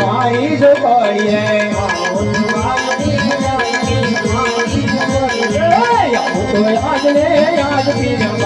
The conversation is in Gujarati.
મારી જો પડીએ. યાદ ને યાદ પીને